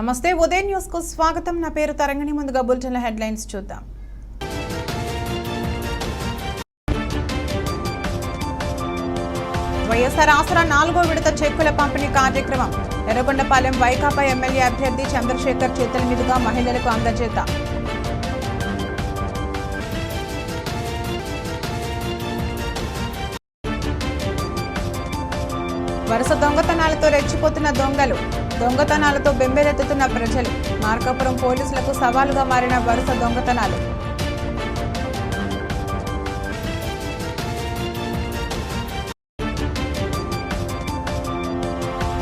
నమస్తే ఉదయం న్యూస్కు స్వాగతం. నా పేరు తరంగిణి. ముందుగా బులెటిన్ హెడ్లైన్స్ చూద్దాం. వైఎస్ఆర్ ఆసరా నాలుగో విడత చెక్కుల పంపిణీ కార్యక్రమం. ఎర్రగొండపాలెం వైకాపా ఎమ్మెల్యే అభ్యర్థి చంద్రశేఖర్ చేతుల మీదుగా మహిళలకు అందజేత వరుస దొంగతనాలతో రెచ్చిపోతున్న దొంగలు. దొంగతనాలతో బెంబేలెత్తుతున్న ప్రజలు. మార్కాపురం పోలీసులకు సవాలుగా మారిన వరుస దొంగతనాలు.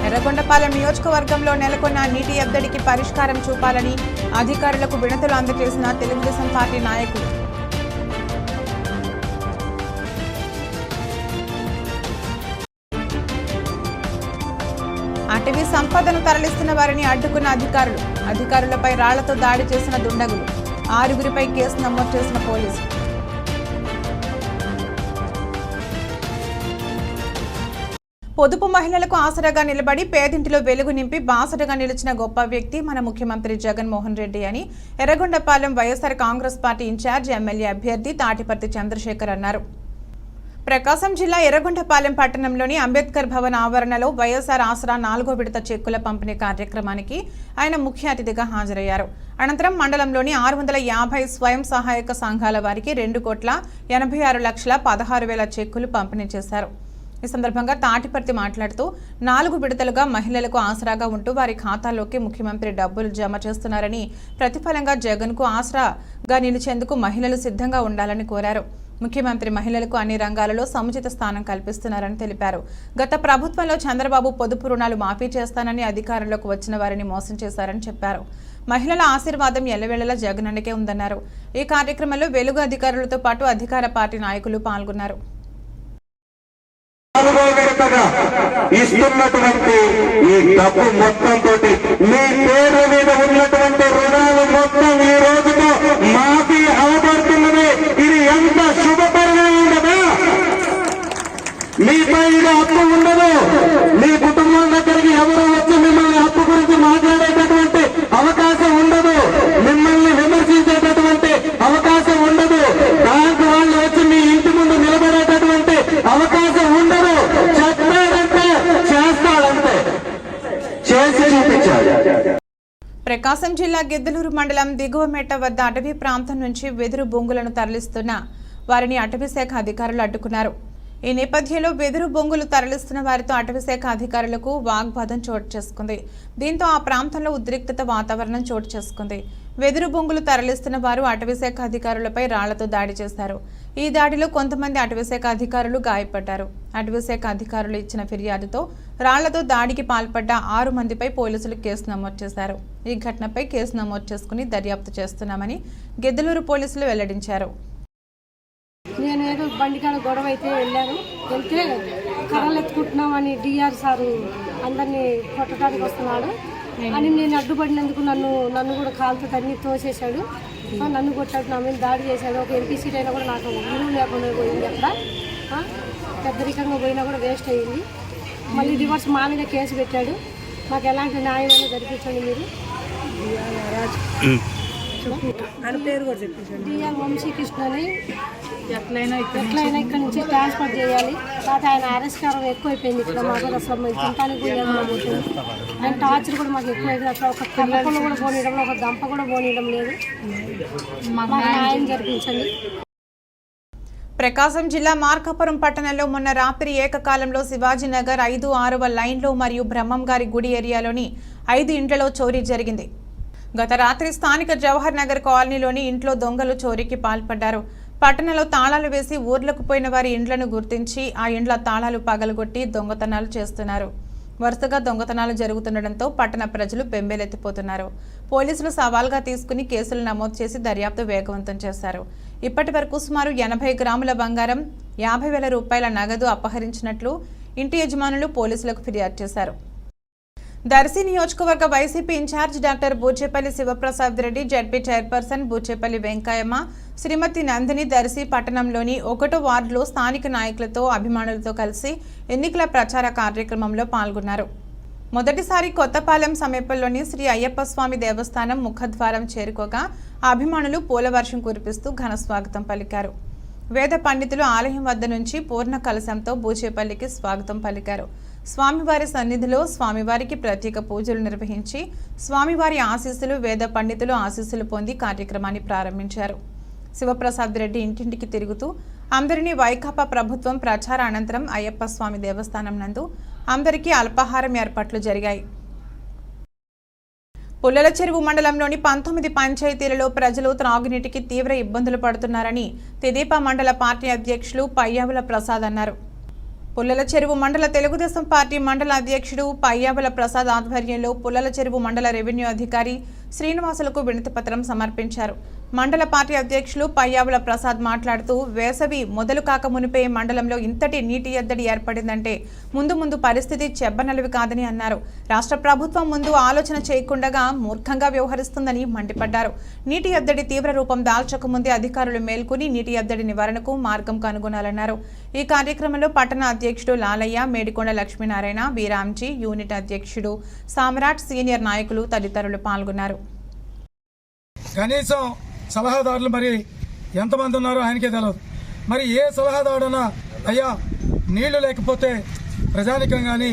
ఎర్రగొండపాలెం నియోజకవర్గంలో నెలకొన్న నీటి ఎద్దడికి పరిష్కారం చూపాలని అధికారులకు వినతులు అందజేసిన తెలుగుదేశం పార్టీ నాయకులు. సంపదను తరలిస్తున్న వారిని అడ్డుకున్న అధికారులు. అధికారులపై రాళ్ళతో దాడి చేసిన దుండగులు. ఆరుగురిపై కేసు నమోదు చేసిన పోలీసులు. పొదుపు మహిళలకు ఆసరాగా నిలబడి పేదింటిలో వెలుగు నింపి బాసటగా నిలిచిన గొప్ప వ్యక్తి మన ముఖ్యమంత్రి జగన్మోహన్ రెడ్డి అని Yerragondapalem YSR Congress party in-charge MLA అభ్యర్థి తాటిపర్తి చంద్రశేఖర్ అన్నారు. ప్రకాశం జిల్లా ఎర్రగొండపాలెం పట్టణంలోని అంబేద్కర్ భవన్ ఆవరణలో వైఎస్ఆర్ ఆసరా నాలుగో విడత చెక్కుల పంపిణీ కార్యక్రమానికి ఆయన ముఖ్య అతిథిగా హాజరయ్యారు. అనంతరం మండలంలోని ఆరు వందల యాభై స్వయం సహాయక సంఘాల వారికి రెండు కోట్ల ఎనభై ఆరు లక్షల పదహారు వేల చెక్కులు పంపిణీ చేశారు. ఈ సందర్భంగా తాటిపర్తి మాట్లాడుతూ నాలుగు విడతలుగా మహిళలకు ఆసరాగా ఉంటూ వారి ఖాతాల్లోకి ముఖ్యమంత్రి డబ్బులు జమ చేస్తున్నారని ప్రతిఫలంగా జగన్కు ఆసరాగా నిలిచేందుకు మహిళలు సిద్ధంగా ఉండాలని కోరారు. ముఖ్యమంత్రి మహిళలకు అన్ని రంగాలలో సముచిత స్థానం కల్పిస్తున్నారని తెలిపారు. గత ప్రభుత్వంలో చంద్రబాబు పొదుపు రుణాలు మాఫీ చేస్తానని అధికారంలోకి వచ్చిన వారిని మోసం చేశారని చెప్పారు. మహిళల ఆశీర్వాదం ఎల్లవేళలా జగనన్నకే ఉందన్నారు. ఈ కార్యక్రమంలో వెలుగు అధికారులతో పాటు అధికార పార్టీ నాయకులు పాల్గొన్నారు. ఇస్తున్నటువంటి ఈ డబ్బు మొత్తం తోటి మీ పేరు మీద ఉన్నటువంటి రుణాలు మొత్తం ఈ రోజుతో మాఫీ అవబడుతున్నది ఇది ఎంత శుభ పరిణామం కదా మీపై ఇది అప్పు ఉండదు. మీ కుటుంబం దగ్గరికి ఎవరు వచ్చి మిమ్మల్ని అప్పు గురించి మాట్లాడేటటువంటి అవకాశం ఉండదు. మిమ్మల్ని విమర్శించేటటువంటి అవకాశం ఉండదు. బ్యాంకు వాళ్ళు వచ్చి మీ ఇంటి ముందు నిలబడేటటువంటి అవకాశం ఉండదు. చెప్పాడంటే చేస్తాడంటే చేసి చూపించాడు ప్రకాశం జిల్లా గిద్దలూరు మండలం దిగువమెట్ట వద్ద అటవీ ప్రాంతం నుంచి వెదురు బొంగులను తరలిస్తున్న వారిని అటవీ శాఖ అధికారులు అడ్డుకున్నారు. ఈ నేపథ్యంలో వెదురు బొంగులు తరలిస్తున్న వారితో అటవీశాఖ అధికారులకు వాగ్వాదం చోటు చేసుకుంది. దీంతో ఆ ప్రాంతంలో ఉద్రిక్తత వాతావరణం చోటు చేసుకుంది. వెదురు బొంగులు తరలిస్తున్న వారు అటవీశాఖ అధికారులపై రాళ్ళతో దాడి చేశారు. ఈ దాడిలో కొంతమంది అటవీశాఖ అధికారులు గాయపడ్డారు. అటవీశాఖ అధికారులు ఇచ్చిన ఫిర్యాదుతో రాళ్ళతో దాడికి పాల్పడ్డ ఆరు మందిపై పోలీసులు కేసు నమోదు చేశారు. ఈ ఘటనపై కేసు నమోదు చేసుకుని దర్యాప్తు చేస్తున్నామని గిద్దలూరు పోలీసులు వెల్లడించారు. నేను ఏదో బండి కాడ గొడవ అయితే వెళ్ళాను. వెళ్తే కర్రలు ఎత్తుకుంటున్నామని డిఆర్ సారు అందరినీ కొట్టడానికి వస్తున్నాడు. అని నేను అడ్డుపడినందుకు నన్ను నన్ను కూడా కాలుతో తన్ని తోసేశాడు. నన్ను కొట్టాడు నా మీద దాడి చేశాడు. ఒక ఎంపీ సీట్ అయినా కూడా నాకు విలువ లేకుండా పోయింది అక్కడ. పెద్దరికంగా పోయినా కూడా వేస్ట్ అయ్యింది మళ్ళీ రివర్స్ మా మీద కేసు పెట్టాడు. మాకు ఎలాంటి న్యాయం అనేది జరిపించండి మీరు. డిఆర్ వంశీకృష్ణ అని ఎట్లయినా ఇక్కడ నుంచి ట్రాన్స్ఫర్ చేయాలి. కాకపోతే ఆయన అరెస్ట్ కావడం ఎక్కువైపోయింది ఇక్కడ మాకు అసలు కూడా ఏమన్నా పోతుంది ఆయన టార్చర్ కూడా మాకు ఎక్కువైంది. అసలు ఒక కళ్ళకుండా కూడా పోనీయడం ఒక దంప కూడా పోనీయడం లేదు. మాకు న్యాయం జరిపించండి. ప్రకాశం జిల్లా మార్కాపురం పట్టణంలో మొన్న రాత్రి ఏకకాలంలో శివాజీనగర్ ఐదు ఆరవ లైన్లో మరియు బ్రహ్మంగారి గుడి ఏరియాలోని ఐదు ఇండ్లలో చోరీ జరిగింది. గత రాత్రి స్థానిక జవహర్ నగర్ కాలనీలోని ఇంట్లో దొంగలు చోరీకి పాల్పడ్డారు. పట్టణంలో తాళాలు వేసి ఊర్లకు పోయిన వారి ఇండ్లను గుర్తించి ఆ ఇండ్ల తాళాలు పగలగొట్టి దొంగతనాలు చేస్తున్నారు. వరుసగా దొంగతనాలు జరుగుతుండటంతో పట్టణ ప్రజలు బెంబేలెత్తిపోతున్నారు. పోలీసులు సవాల్గా తీసుకుని కేసులు నమోదు చేసి దర్యాప్తు వేగవంతం చేశారు. ఇప్పటి వరకు సుమారు ఎనభై గ్రాముల బంగారం యాభై వేల రూపాయల నగదు అపహరించినట్లు ఇంటి యజమానులు పోలీసులకు ఫిర్యాదు చేశారు. దర్శి నియోజకవర్గ YSRCP in-charge doctor Bucheppalli Sivaprasad Reddy ZP chairperson Bucheppalli Venkayamma Shrimati Nandini Darsi పట్టణంలోని ఒకటో వార్డులో స్థానిక నాయకులతో అభిమానులతో కలిసి ఎన్నికల ప్రచార కార్యక్రమంలో పాల్గొన్నారు. మొదటిసారి కొత్తపాలెం సమీపంలోని శ్రీ అయ్యప్ప స్వామి దేవస్థానం ముఖద్వారం చేరుకోగా అభిమానులు పూలవర్షం కురిపిస్తూ ఘన స్వాగతం పలికారు. వేద పండితులు ఆలయం వద్ద నుంచి పూర్ణ కలశంతో బూచేపల్లికి స్వాగతం పలికారు. స్వామివారి సన్నిధిలో స్వామివారికి ప్రత్యేక పూజలు నిర్వహించి స్వామివారి ఆశీస్సులు వేద పండితులు ఆశీస్సులు పొంది కార్యక్రమాన్ని ప్రారంభించారు. శివప్రసాద్ రెడ్డి ఇంటింటికి తిరుగుతూ అందరినీ వైకాపా ప్రభుత్వం ప్రచార అనంతరం అయ్యప్ప స్వామి దేవస్థానం నందు అందరికీ అల్పాహారం ఏర్పాట్లు జరిగాయి. పుల్లల చెరువు మండలంలోని పంతొమ్మిది పంచాయతీలలో ప్రజలు త్రాగునీటికి తీవ్ర ఇబ్బందులు పడుతున్నారని తెదేపా మండల పార్టీ అధ్యక్షులు పయ్యావుల ప్రసాద్ అన్నారు. పుల్లల చెరువు మండల తెలుగుదేశం పార్టీ మండల అధ్యక్షుడు పయ్యావుల ప్రసాద్ ఆధ్వర్యంలో పుల్లల చెరువు మండల రెవెన్యూ అధికారి శ్రీనివాసులకు వినతి పత్రం సమర్పించారు. మండల పార్టీ అధ్యక్షులు పయ్యావుల ప్రసాద్ మాట్లాడుతూ వేసవి మొదలు కాక మునిపే మండలంలో ఇంతటి నీటి ఎద్దడి ఏర్పడిందంటే ముందు ముందు పరిస్థితి చెబ్బనలివి కాదని అన్నారు. రాష్ట్ర ప్రభుత్వం ముందు ఆలోచన చేయకుండగా మూర్ఖంగా వ్యవహరిస్తుందని మండిపడ్డారు. నీటి ఎద్దడి తీవ్ర రూపం దాల్చకముందే అధికారులు మేల్కొని నీటి ఎద్దడి నివారణకు మార్గం కనుగొనాలన్నారు. ఈ కార్యక్రమంలో పట్టణ అధ్యక్షుడు లాలయ్య మేడికొండ లక్ష్మీనారాయణ బీరాంజీ యూనిట్ అధ్యక్షుడు సామ్రాట్ సీనియర్ నాయకులు తదితరులు పాల్గొన్నారు. కనీసం సలహాదారులు మరి ఎంతమంది ఉన్నారో ఆయనకే తెలియదు మరి ఏ సలహాదారుడన్నా అయ్యా నీళ్ళు లేకపోతే ప్రజానికం కానీ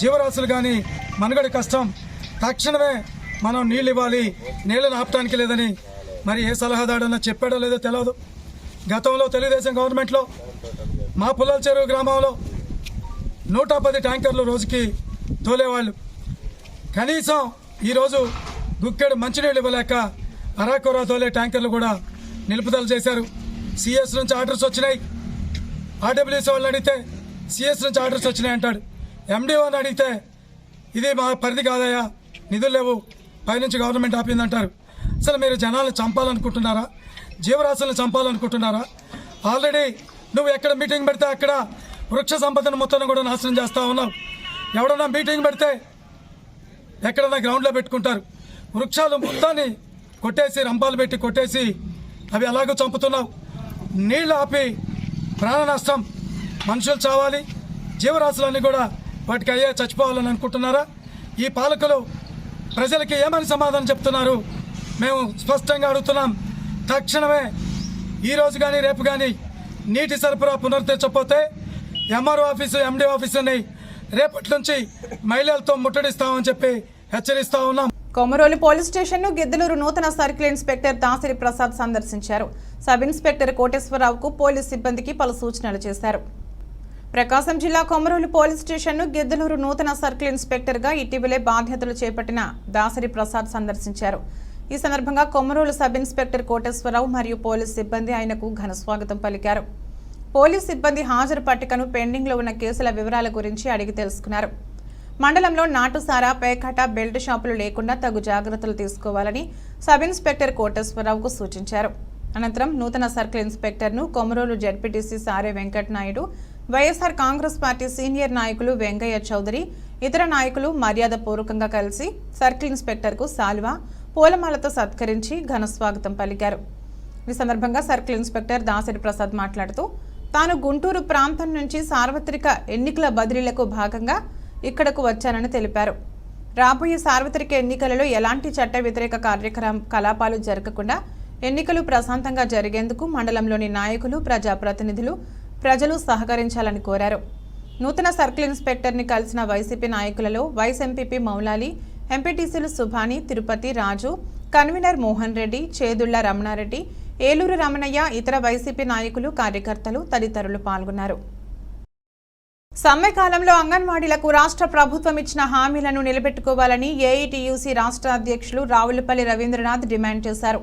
జీవరాశులు కానీ మనుగడ కష్టం. తక్షణమే మనం నీళ్ళు ఇవ్వాలి నీళ్ళని ఆపటానికి లేదని. మరి ఏ సలహాదారుడన్నా చెప్పాడో లేదో తెలియదు గతంలో తెలుగుదేశం గవర్నమెంట్లో మా పుల్లల చెరువు గ్రామంలో నూట పది ట్యాంకర్లు రోజుకి తోలేవాళ్ళు. కనీసం ఈరోజు గుక్కెడు మంచినీళ్ళు ఇవ్వలేక అరాకొరా తోలే ట్యాంకర్లు కూడా నిలుపుదల చేశారు. సిఎస్ నుంచి ఆర్డర్స్ వచ్చినాయి. ఆర్డబ్ల్యూసీ వాళ్ళని అడిగితే సిఎస్ నుంచి ఆర్డర్స్ వచ్చినాయి అంటాడు. ఎండీఓని అడిగితే ఇది మా పరిధి కాదయా నిధులు లేవు పైనుంచి గవర్నమెంట్ ఆపిందంటారు. అసలు మీరు జనాలను చంపాలనుకుంటున్నారా? జీవరాశులను చంపాలనుకుంటున్నారా? ఆల్రెడీ నువ్వు ఎక్కడ మీటింగ్ పెడితే అక్కడ వృక్ష సంపదను మొత్తం కూడా నాశనం చేస్తా ఉన్నావు. ఎవడన్నా మీటింగ్ పెడితే ఎక్కడన్నా గ్రౌండ్లో పెట్టుకుంటారు. వృక్షాలు మొత్తాన్ని కొట్టేసి రంపాలు పెట్టి కొట్టేసి అవి అలాగే చంపుతున్నావు. నీళ్ళు ఆపి ప్రాణ నష్టం మనుషులు చావాలి. జీవరాశులన్నీ కూడా వాటికి అయ్యే చచ్చిపోవాలని అనుకుంటున్నారా? ఈ పాలకులు ప్రజలకి ఏమని సమాధానం చెప్తున్నారు? మేము స్పష్టంగా అడుగుతున్నాం. తక్షణమే ఈ రోజు కానీ రేపు కానీ నీటి సరఫరా పునరుద్ధరించకపోతే ఎంఆర్ఓ ఆఫీసు ఎండి ఆఫీసుని రేపటి నుంచి మహిళలతో ముట్టడిస్తామని చెప్పి హెచ్చరిస్తా ఉన్నాం. కొమరోలు పోలీస్ స్టేషన్ను గిద్దలూరు నూతన సర్కిల్ ఇన్స్పెక్టర్ దాసరి ప్రసాద్ సందర్శించారు. సబ్ ఇన్స్పెక్టర్ కోటేశ్వరరావుకు పోలీస్ సిబ్బందికి పలు సూచనలు చేశారు. ప్రకాశం జిల్లా కొమరోలు పోలీస్ స్టేషన్ను గిద్దలూరు నూతన సర్కిల్ ఇన్స్పెక్టర్గా ఇటీవలే బాధ్యతలు చేపట్టిన దాసరి ప్రసాద్ సందర్శించారు. ఈ సందర్భంగా కొమరోలు సబ్ ఇన్స్పెక్టర్ కోటేశ్వరరావు మరియు పోలీస్ సిబ్బంది ఆయనకు ఘన స్వాగతం పలికారు. పోలీస్ సిబ్బంది హాజరు పట్టికను పెండింగ్లో ఉన్న కేసుల వివరాల గురించి అడిగి తెలుసుకున్నారు. మండలంలో నాటుసారా పేకాట బెల్ట్ షాపులు లేకుండా తగు జాగ్రత్తలు తీసుకోవాలని సబ్ ఇన్స్పెక్టర్ కోటేశ్వరరావుకు సూచించారు. అనంతరం నూతన circle ఇన్స్పెక్టర్ను Komarolu ZPTC Sare Venkatanaidu YSR Congress party senior నాయకులు వెంకయ్య చౌదరి ఇతర నాయకులు మర్యాదపూర్వకంగా కలిసి సర్కిల్ ఇన్స్పెక్టర్కు సాల్వా పూలమాలతో సత్కరించి ఘన స్వాగతం పలికారు. ఈ సందర్భంగా సర్కిల్ ఇన్స్పెక్టర్ దాసరి ప్రసాద్ మాట్లాడుతూ తాను గుంటూరు ప్రాంతం నుంచి సార్వత్రిక ఎన్నికల బదిలీలకు భాగంగా ఇక్కడకు వచ్చానని తెలిపారు. రాబోయే సార్వత్రిక ఎన్నికలలో ఎలాంటి చట్ట వ్యతిరేక కార్యక్రమ కలాపాలు జరగకుండా ఎన్నికలు ప్రశాంతంగా జరిగేందుకు మండలంలోని నాయకులు ప్రజాప్రతినిధులు ప్రజలు సహకరించాలని కోరారు. నూతన సర్కిల్ ఇన్స్పెక్టర్ని కలిసిన వైసీపీ నాయకులలో వైస్ ఎంపీపీ మౌలాలి ఎంపీటీసీలు సుభాని తిరుపతి రాజు కన్వీనర్ మోహన్ రెడ్డి చేదుళ్ళ రమణారెడ్డి ఏలూరు రమణయ్య ఇతర వైసీపీ నాయకులు కార్యకర్తలు తదితరులు పాల్గొన్నారు. సమ్మె కాలంలో అంగన్వాడీలకు రాష్ట్ర ప్రభుత్వం ఇచ్చిన హామీలను నిలబెట్టుకోవాలని ఏఐటీయూసీ రాష్ట్ర అధ్యక్షులు రావులపల్లి రవీంద్రనాథ్ డిమాండ్ చేశారు.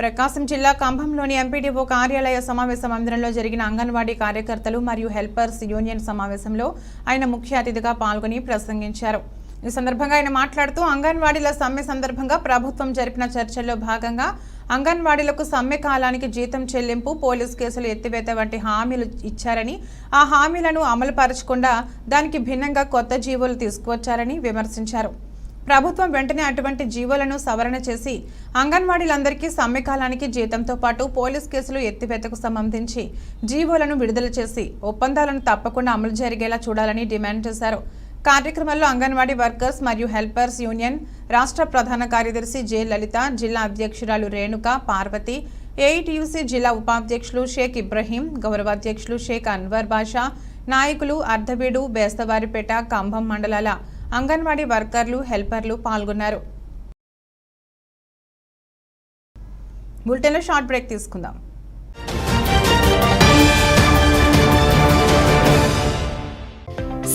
ప్రకాశం జిల్లా కంభంలోని ఎంపీడీఓ కార్యాలయ సమావేశ మందిరంలో జరిగిన అంగన్వాడీ కార్యకర్తలు మరియు హెల్పర్స్ యూనియన్ సమావేశంలో ఆయన ముఖ్య అతిథిగా పాల్గొని ప్రసంగించారు. ఈ సందర్భంగా ఆయన మాట్లాడుతూ అంగన్వాడీల సమ్మె సందర్భంగా ప్రభుత్వం జరిపిన చర్చల్లో భాగంగా అంగన్వాడీలకు సమ్మె కాలానికి జీతం చెల్లింపు పోలీస్ కేసులు ఎత్తివేత వంటి హామీలు ఇచ్చారని ఆ హామీలను అమలు పరచకుండా దానికి భిన్నంగా కొత్త జీవోలు తీసుకువచ్చారని విమర్శించారు. ప్రభుత్వం వెంటనే అటువంటి జీవోలను సవరణ చేసి అంగన్వాడీలందరికీ సమ్మె కాలానికి జీతంతో పాటు పోలీస్ కేసులు ఎత్తివేతకు సంబంధించి జీవోలను విడుదల చేసి ఒప్పందాలను తప్పకుండా అమలు జరిగేలా చూడాలని డిమాండ్ చేశారు. కార్యక్రమంలో అంగన్వాడీ వర్కర్స్ మరియు హెల్పర్స్ యూనియన్ రాష్ట్ర ప్రధాన కార్యదర్శి జె లలిత జిల్లా అధ్యక్షురాలు రేణుక పార్వతి ఏఐటియుసి జిల్లా ఉపాధ్యక్షులు షేక్ ఇబ్రహీం గౌరవాధ్యక్షులు షేక్ అన్వర్ బాషా నాయకులు అర్ధబీడు బేస్తవారిపేట కంభం మండలాల అంగన్వాడీ వర్కర్లు హెల్పర్లు పాల్గొన్నారు. బులెటిన్లో షార్ట్ బ్రేక్ తీసుకుందాం.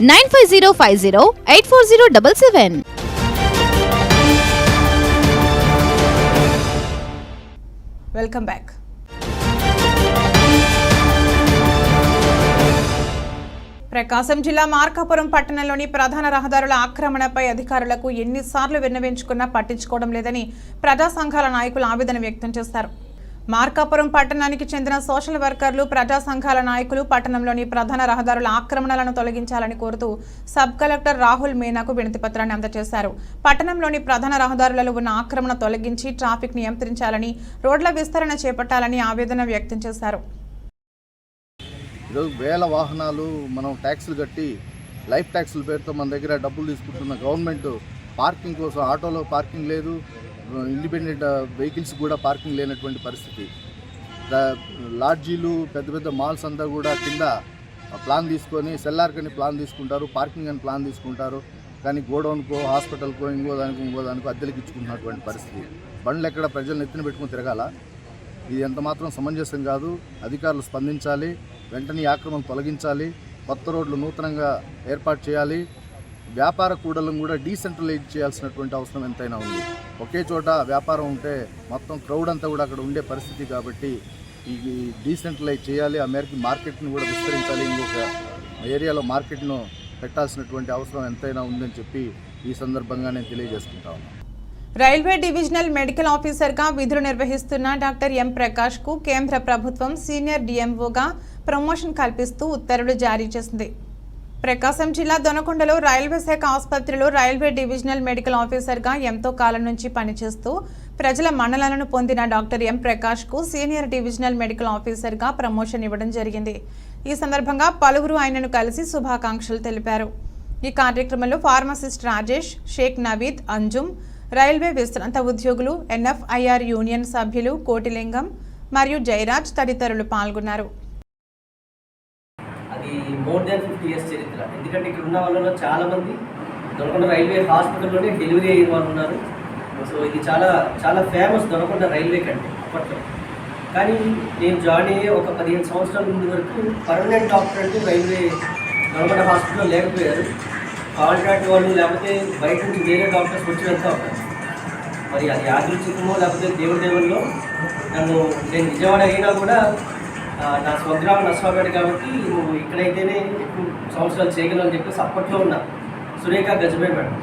nine five zero five zero eight four zero double seven. Welcome back Prakasam జిల్లా మార్కాపురం పట్టణంలోని ప్రధాన రహదారుల ఆక్రమణపై అధికారులకు ఎన్నిసార్లు విన్నవించుకున్నా పట్టించుకోవడం లేదని ప్రజా సంఘాల నాయకులు ఆవేదన వ్యక్తం చేశారు. మార్కాపురం పట్టణానికి చెందిన సోషల్ వర్కర్లు ప్రజా సంఘాల నాయకులు పట్టణంలోని ప్రధాన రహదారుల ఆక్రమణలను తొలగించాలని కోరుతూ సబ్ కలెక్టర్ రాహుల్ మీనాకు వినతిపత్రాన్ని అందజేశారు. పట్టణంలోని ప్రధాన రహదారులలో ఉన్న ఆక్రమణ తొలగించి ట్రాఫిక్ నియంత్రించాలని రోడ్ల విస్తరణ చేపట్టాలని ఆవేదన వ్యక్తం చేశారు. ఈరోజు వేల వాహనాలు మనం ట్యాక్సులు కట్టి లైఫ్ ట్యాక్సుల పేరుతో మన దగ్గర డబ్బులు తీసుకుంటున్న గవర్నమెంట్ పార్కింగ్ కోసం ఆటోలో పార్కింగ్ లేదు. ఇండిపెండెంట్ వెహికల్స్ కూడా పార్కింగ్ లేనటువంటి పరిస్థితి. లాడ్జీలు పెద్ద పెద్ద మాల్స్ అంతా కూడా కింద ప్లాన్ తీసుకొని సెల్లార్కని ప్లాన్ తీసుకుంటారు పార్కింగ్ అని ప్లాన్ తీసుకుంటారు. కానీ గోడౌన్కో హాస్పిటల్కో ఇంకో దానికో ఇంకో దానికో అద్దెలకు ఇచ్చుకుంటున్నటువంటి పరిస్థితి. బండ్లు ఎక్కడ ప్రజలను ఎత్తిన పెట్టుకుని తిరగాల? ఇది ఎంత మాత్రం సమంజసం కాదు. అధికారులు స్పందించాలి వెంటనే ఆక్రమణ తొలగించాలి కొత్త రోడ్లు నూతనంగా ఏర్పాటు చేయాలి. వ్యాపార కూడలను కూడా డీసెంట్రలైజ్ చేయాల్సినటువంటి అవసరం ఎంతైనా ఉంది. ఒకే చోట వ్యాపారం ఉంటే మొత్తం క్రౌడ్ అంతా కూడా అక్కడ ఉండే పరిస్థితి కాబట్టి ఈ డీసెంట్రలైజ్ చేయాలి. ఆ మేరకు మార్కెట్ని కూడా విస్తరించాలి. ఇంకొక ఏరియాలో మార్కెట్ను పెట్టాల్సినటువంటి అవసరం ఎంతైనా ఉందని చెప్పి ఈ సందర్భంగా నేను తెలియజేసుకుంటా రైల్వే డివిజనల్ మెడికల్ ఆఫీసర్గా విధులు నిర్వహిస్తున్న డాక్టర్ ఎం ప్రకాష్కు కేంద్ర ప్రభుత్వం సీనియర్ డిఎంఓగా ప్రమోషన్ కల్పిస్తూ ఉత్తర్వులు జారీ చేసింది. ప్రకాశం జిల్లా దొనకొండలో రైల్వే శాఖ ఆసుపత్రిలో రైల్వే డివిజనల్ మెడికల్ ఆఫీసర్గా ఎంతో కాలం నుంచి పనిచేస్తూ ప్రజల మన్నలను పొందిన డాక్టర్ ఎం ప్రకాష్కు సీనియర్ డివిజనల్ మెడికల్ ఆఫీసర్గా ప్రమోషన్ ఇవ్వడం జరిగింది. ఈ సందర్భంగా పలువురు ఆయనను కలిసి శుభాకాంక్షలు తెలిపారు. ఈ కార్యక్రమంలో ఫార్మసిస్ట్ రాజేష్ షేక్ నవీద్ అంజుమ్ రైల్వే విశ్రాంత ఉద్యోగులు ఎన్ఎఫ్ఐఆర్ యూనియన్ సభ్యులు కోటిలింగం మరియు జయరాజ్ తదితరులు పాల్గొన్నారు. ఈ మోర్ దాన్ ఫిఫ్టీ ఇయర్స్ చరిత్ర. ఎందుకంటే ఇక్కడ ఉన్న వాళ్ళలో చాలామంది దొరకొండ దొనకొండ రైల్వే హాస్పిటల్లోనే డెలివరీ అయిన వాళ్ళు ఉన్నారు. సో ఇది చాలా చాలా ఫేమస్ దొనకొండ రైల్వే కంటే అప్పట్లో. కానీ నేను జాయిన్ అయ్యే ఒక పదిహేను సంవత్సరాల ముందు వరకు పర్మనెంట్ డాక్టర్ అంటూ రైల్వే దొనకొండ హాస్పిటల్లో లేకపోయారు. కాంట్రాక్ట్ వాళ్ళు లేకపోతే బయట నుంచి వేరే డాక్టర్స్ వచ్చి వెళ్తూ ఉంటారు మరి అది యాదృచ్ఛికమో లేకపోతే దేవుడి దేవుల్లో నన్ను నేను విజయవాడ అయినా కూడా నా స్వగ్రామం నర్సరావుపేట కాబట్టి నువ్వు ఇక్కడైతేనే ఎక్కువ సంవత్సరాలు చేయగలవు అని చెప్పేసి అప్పట్లో ఉన్న Surekha Gajbe madam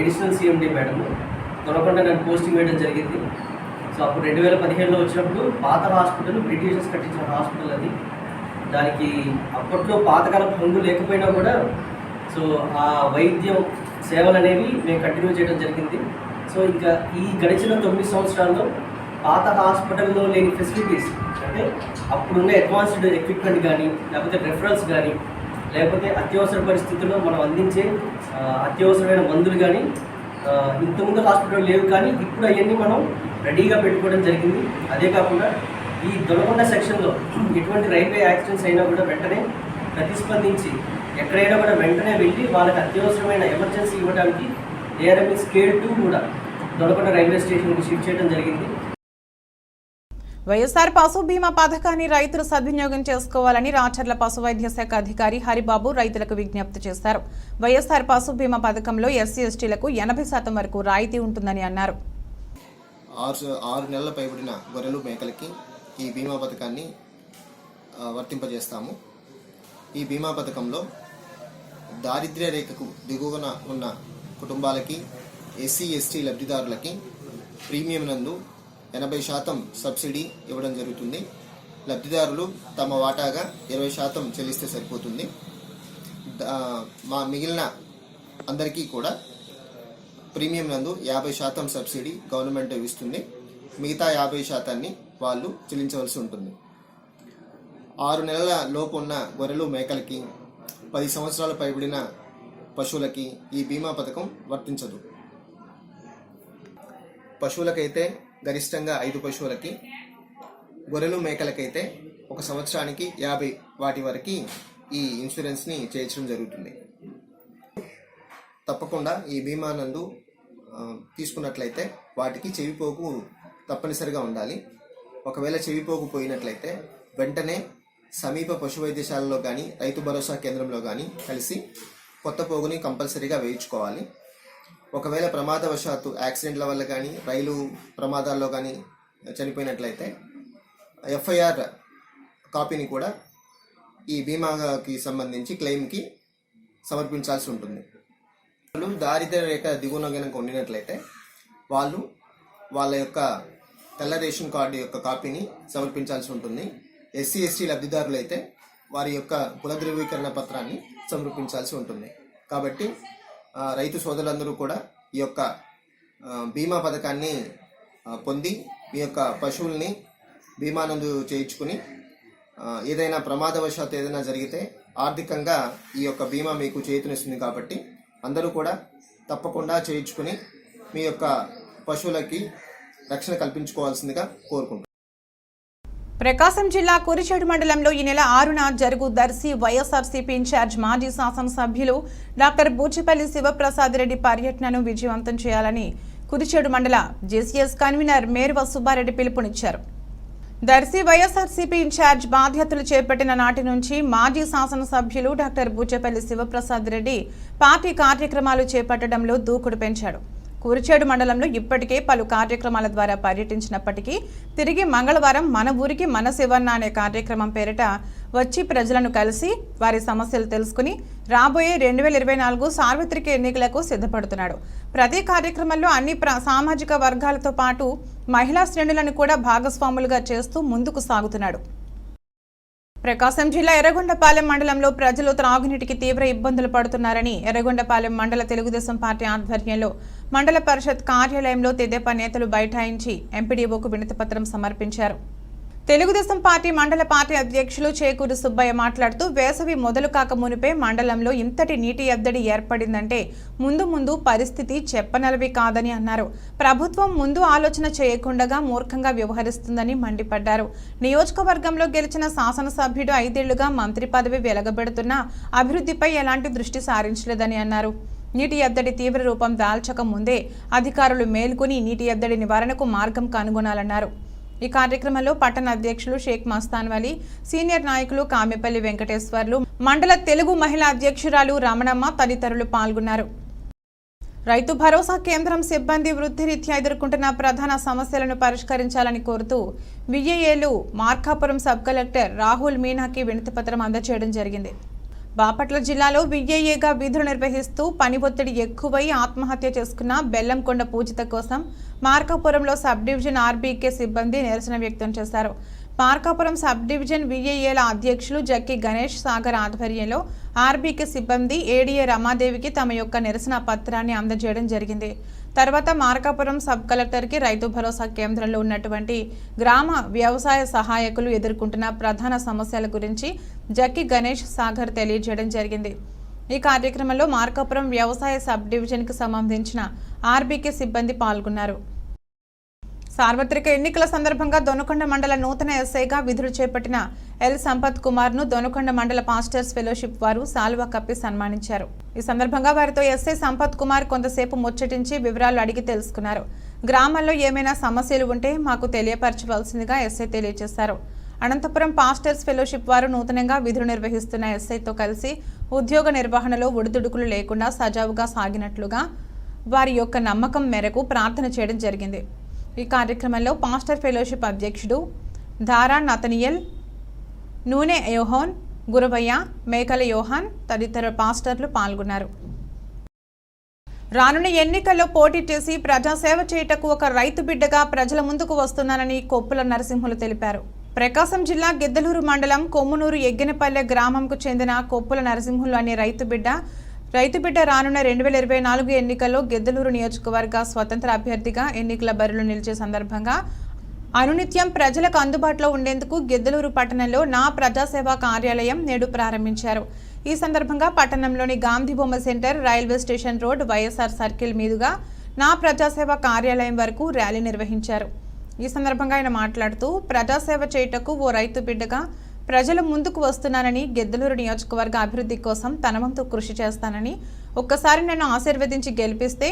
additional CMD madam Dorakonda నన్ను పోస్టింగ్ వేయడం జరిగింది. సో అప్పుడు రెండు వేల పదిహేడులో వచ్చినప్పుడు పాత హాస్పిటల్ బ్రిటిషర్స్ కట్టించిన హాస్పిటల్ అది. దానికి అప్పట్లో పాతకాలం హంగు లేకపోయినా కూడా సో ఆ వైద్యం సేవలు అనేవి మేము కంటిన్యూ చేయడం జరిగింది. సో ఇంకా ఈ గడిచిన తొమ్మిది సంవత్సరాల్లో పాత హాస్పిటల్లో లేని ఫెసిలిటీస్ అంటే అప్పుడున్న అడ్వాన్స్డ్ ఎక్విప్మెంట్ కానీ లేకపోతే రెఫరల్స్ కానీ లేకపోతే అత్యవసర పరిస్థితుల్లో మనం అందించే అత్యవసరమైన మందులు కానీ ఇంతకుముందు హాస్పిటల్ లేవు కానీ ఇప్పుడు అవన్నీ మనం రెడీగా పెట్టుకోవడం జరిగింది. అదే కాకుండా ఈ దొనకొండ సెక్షన్లో ఎటువంటి రైల్వే యాక్సిడెంట్స్ అయినా కూడా వెంటనే ప్రతిస్పందించి ఎక్కడైనా కూడా వెంటనే వెళ్ళి వాళ్ళకి అత్యవసరమైన ఎమర్జెన్సీ ఇవ్వడానికి ఏఆర్ఎంఈ స్కేల్ టూ కూడా దొనకొండ రైల్వే స్టేషన్కి షిఫ్ట్ చేయడం జరిగింది. వైఎస్ఆర్ పశు బీమా పథకాన్ని రైతులు సద్వినియోగం చేసుకోవాలని రాచర్ల పశు వైద్య శాఖ అధికారి హరిబాబు రైతులకు విజ్ఞప్తి చేశారు. వైఎస్ఆర్ పశు బీమా పథకంలో ఎస్సీ ఎస్టీలకు ఎనభై శాతం వరకు రాయితీ ఉంటుందని అన్నారు. ఆరు ఆరు నెలల పైబడిన గొర్రెలు మేకలకి ఈ బీమా పథకాన్ని వర్తింపజేస్తాము. ఈ బీమా పథకంలో దారిద్ర్య రేఖకు దిగువన ఉన్న కుటుంబాలకి ఎస్సీ ఎస్టీ లబ్ధిదారులకి ప్రీమియం నందు ఎనభై శాతం సబ్సిడీ ఇవ్వడం జరుగుతుంది. లబ్ధిదారులు తమ వాటాగా ఇరవై శాతం చెల్లిస్తే సరిపోతుంది. మా మిగిలిన అందరికీ కూడా ప్రీమియం నందు యాభై శాతం సబ్సిడీ గవర్నమెంట్ ఇస్తుంది. మిగతా యాభై శాతాన్ని వాళ్ళు చెల్లించవలసి ఉంటుంది. ఆరు నెలల లోపు ఉన్న గొర్రెలు మేకలకి పది సంవత్సరాలు పైబడిన పశువులకి ఈ బీమా పథకం వర్తించదు. పశువులకైతే గరిష్టంగా ఐదు పశువులకి గొర్రెలు మేకలకైతే ఒక సంవత్సరానికి యాభై వాటి వరకు ఈ ఇన్సూరెన్స్ని చేయించడం జరుగుతుంది. తప్పకుండా ఈ బీమా నందు తీసుకున్నట్లయితే వాటికి చెవిపోకు తప్పనిసరిగా ఉండాలి. ఒకవేళ చెవిపోకు పోయినట్లయితే వెంటనే సమీప పశు వైద్యశాలలో కానీ రైతు భరోసా కేంద్రంలో కానీ కలిసి కొత్త పోగుని కంపల్సరీగా వేయించుకోవాలి. ఒకవేళ ప్రమాదవశాత్తు యాక్సిడెంట్ల వల్ల కానీ రైలు ప్రమాదాల్లో కానీ చనిపోయినట్లయితే ఎఫ్ఐఆర్ కాపీని కూడా ఈ బీమాకి సంబంధించి క్లెయిమ్కి సమర్పించాల్సి ఉంటుంది. వాళ్ళు దారిద్ర్య రేఖ దిగువన కనుక ఉండినట్లయితే వాళ్ళు వాళ్ళ యొక్క తెల్ల రేషన్ కార్డు యొక్క కాపీని సమర్పించాల్సి ఉంటుంది. ఎస్సీ ఎస్టీ లబ్ధిదారులైతే వారి యొక్క కుల ధృవీకరణ పత్రాన్ని సమర్పించాల్సి ఉంటుంది. కాబట్టి రైతు సోదరులందరూ కూడా ఈ యొక్క బీమా పథకాన్ని పొంది మీ యొక్క పశువుల్ని బీమా నందు చేయించుకుని ఏదైనా ప్రమాదవశాత్తు ఏదైనా జరిగితే ఆర్థికంగా ఈ యొక్క బీమా మీకు చేతునిస్తుంది కాబట్టి అందరూ కూడా తప్పకుండా చేయించుకుని మీ యొక్క పశువులకి రక్షణ కల్పించుకోవాల్సిందిగా కోరుకుంటున్నాను ప్రకాశం జిల్లా కురిచేడు మండలంలో ఈ నెల ఆరున జరుగు దర్శి వైఎస్ఆర్సీపీ ఇన్ఛార్జ్ మాజీ శాసనసభ్యులు డాక్టర్ బూచిపల్లి శివప్రసాద్ రెడ్డి పర్యటనను విజయవంతం చేయాలని కురిచేడు మండల జేసీఎస్ కన్వీనర్ మేరువ సుబ్బారెడ్డి పిలుపునిచ్చారు. దర్శి వైఎస్ఆర్సీపీ ఇన్ఛార్జ్ బాధ్యతలు చేపట్టిన నాటి నుంచి మాజీ శాసనసభ్యులు డాక్టర్ బూచేపల్లి శివప్రసాద్ రెడ్డి పార్టీ కార్యక్రమాలు చేపట్టడంలో దూకుడు పెంచాడు. కురిచేడు మండలంలో ఇప్పటికే పలు కార్యక్రమాల ద్వారా పర్యటించినప్పటికీ తిరిగి మంగళవారం మన ఊరికి మన శివన్న అనే కార్యక్రమం పేరిట వచ్చి ప్రజలను కలిసి వారి సమస్యలు తెలుసుకుని రాబోయే రెండు వేల ఇరవై నాలుగు సార్వత్రిక ఎన్నికలకు సిద్ధపడుతున్నాడు. ప్రతి కార్యక్రమంలో అన్ని ప్ర సామాజిక వర్గాలతో పాటు మహిళా శ్రేణులను కూడా భాగస్వాములుగా చేస్తూ ముందుకు సాగుతున్నాడు. ప్రకాశం జిల్లా ఎర్రగొండపాలెం మండలంలో ప్రజలు త్రాగునీటికి తీవ్ర ఇబ్బందులు పడుతున్నారని ఎర్రగొండపాలెం మండల తెలుగుదేశం పార్టీ ఆధ్వర్యంలో మండల పరిషత్ కార్యాలయంలో తెదేపా నేతలు బైఠాయించి ఎంపీడీఓకు వినతిపత్రం సమర్పించారు. తెలుగుదేశం పార్టీ మండల పార్టీ అధ్యక్షులు చేకూరు సుబ్బయ్య మాట్లాడుతూ వేసవి మొదలు కాక మునిపే మండలంలో ఇంతటి నీటి ఎద్దడి ఏర్పడిందంటే ముందు ముందు పరిస్థితి చెప్పనలవి కాదని అన్నారు. ప్రభుత్వం ముందు ఆలోచన చేయకుండా మూర్ఖంగా వ్యవహరిస్తుందని మండిపడ్డారు. నియోజకవర్గంలో గెలిచిన శాసనసభ్యుడు ఐదేళ్ళుగా మంత్రి పదవి వెలగబెడుతున్నా అభివృద్ధిపై ఎలాంటి దృష్టి సారించలేదని అన్నారు. నీటి ఎద్దడి తీవ్ర రూపం దాల్చక ముందే అధికారులు మేల్కొని నీటి ఎద్దడి నివారణకు మార్గం కనుగొనాలన్నారు. ఈ కార్యక్రమంలో పట్టణ అధ్యక్షులు షేక్ మస్తాన్ వలీ సీనియర్ నాయకులు కామెపల్లి వెంకటేశ్వర్లు మండల తెలుగు మహిళా అధ్యక్షురాలు రమణమ్మ తదితరులు పాల్గొన్నారు. రైతు భరోసా కేంద్రం సిబ్బంది వృద్ధిరీత్యా ఎదుర్కొంటున్న ప్రధాన సమస్యలను పరిష్కరించాలని కోరుతూ విఏఏలు మార్కాపురం సబ్ కలెక్టర్ రాహుల్ మీనాకి వినతిపత్రం అందజేయడం జరిగింది. బాపట్ల జిల్లాలో విఏఏగా విధులు నిర్వహిస్తూ పని ఒత్తిడి ఎక్కువై ఆత్మహత్య చేసుకున్న బెల్లంకొండ పూజిత కోసం మార్కాపురంలో సబ్ డివిజన్ ఆర్బీకే సిబ్బంది నిరసన వ్యక్తం చేశారు. మార్కాపురం సబ్ డివిజన్ విఏఏల అధ్యక్షులు జక్కి గణేష్ సాగర్ ఆధ్వర్యంలో ఆర్బీకే సిబ్బంది ఏడీఏ రమాదేవికి తమ యొక్క నిరసన పత్రాన్ని అందజేయడం జరిగింది. తర్వాత మార్కాపురం సబ్ కలెక్టర్కి రైతు భరోసా కేంద్రంలో ఉన్నటువంటి గ్రామ వ్యవసాయ సహాయకులు ఎదుర్కొంటున్న ప్రధాన సమస్యల గురించి జక్కి గణేష్ సాగర్ తెలియజేయడం జరిగింది. ఈ కార్యక్రమంలో మార్కాపురం వ్యవసాయ సబ్ డివిజన్కి సంబంధించిన ఆర్బీకే సిబ్బంది పాల్గొన్నారు. సార్వత్రిక ఎన్నికల సందర్భంగా దొనకొండ మండల నూతన ఎస్ఐగా విధులు చేపట్టిన ఎల్ సంపత్ కుమార్ను దొనకొండ మండల పాస్టర్స్ ఫెలోషిప్ వారు సాల్వా కప్పి సన్మానించారు. ఈ సందర్భంగా వారితో ఎస్ఐ సంపత్ కుమార్ కొంతసేపు ముచ్చటించి వివరాలు అడిగి తెలుసుకున్నారు. గ్రామాల్లో ఏమైనా సమస్యలు ఉంటే మాకు తెలియపరచవలసిందిగా ఎస్ఐ తెలియజేశారు. అనంతపురం పాస్టర్స్ ఫెలోషిప్ వారు నూతనంగా విధులు నిర్వహిస్తున్న ఎస్ఐతో కలిసి ఉద్యోగ నిర్వహణలో ఒడిదుడుకులు లేకుండా సజావుగా సాగినట్లుగా వారి యొక్క నమ్మకం మేరకు ప్రార్థన చేయడం జరిగింది. ఈ కార్యక్రమంలో పాస్టర్ ఫెలోషిప్ అధ్యక్షుడు ధారా నతనియల్ నూనె యోహోన్ గురవయ్య మేకల యోహాన్ తదితర పాస్టర్లు పాల్గొన్నారు. రానున్న ఎన్నికల్లో పోటీ చేసి ప్రజాసేవ చేయుటకు ఒక రైతు బిడ్డగా ప్రజల ముందుకు వస్తున్నానని కొప్పుల నరసింహులు తెలిపారు. ప్రకాశం జిల్లా గిద్దలూరు మండలం కొమ్మునూరు ఎగ్గినపల్లె గ్రామంకు చెందిన కొప్పుల నరసింహులు అనే రైతు బిడ్డ రైతు బిడ్డ రానున్న రెండు వేల ఇరవై నాలుగు ఎన్నికల్లో గిద్దలూరు నియోజకవర్గ స్వతంత్ర అభ్యర్థిగా ఎన్నికల బరిలో నిలిచే సందర్భంగా అనునిత్యం ప్రజలకు అందుబాటులో ఉండేందుకు గిద్దలూరు పట్టణంలో నా ప్రజాసేవా కార్యాలయం నేడు ప్రారంభించారు. ఈ సందర్భంగా పట్టణంలోని గాంధీ బొమ్మ centre railway station road YSR circle మీదుగా నా ప్రజాసేవ కార్యాలయం వరకు ర్యాలీ నిర్వహించారు. ఈ సందర్భంగా ఆయన మాట్లాడుతూ ప్రజాసేవ చేయుటకు ఓ రైతు బిడ్డగా ప్రజలు ముందుకు వస్తున్నానని గెద్దలూరు నియోజకవర్గ అభివృద్ధి కోసం తనవంతు కృషి చేస్తానని ఒక్కసారి నన్ను ఆశీర్వదించి గెలిపిస్తే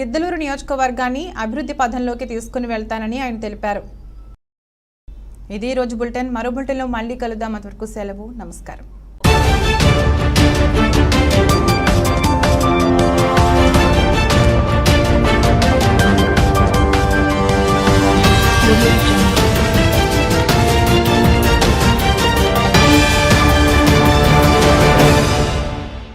గిద్దలూరు నియోజకవర్గాన్ని అభివృద్ధి పథంలోకి తీసుకుని వెళ్తానని ఆయన తెలిపారు. ఇది రోజు బులెటిన్. మరో బులెటిన్లో మళ్ళీ కలుద్దాం. అంతవరకు సెలవు. నమస్కారం.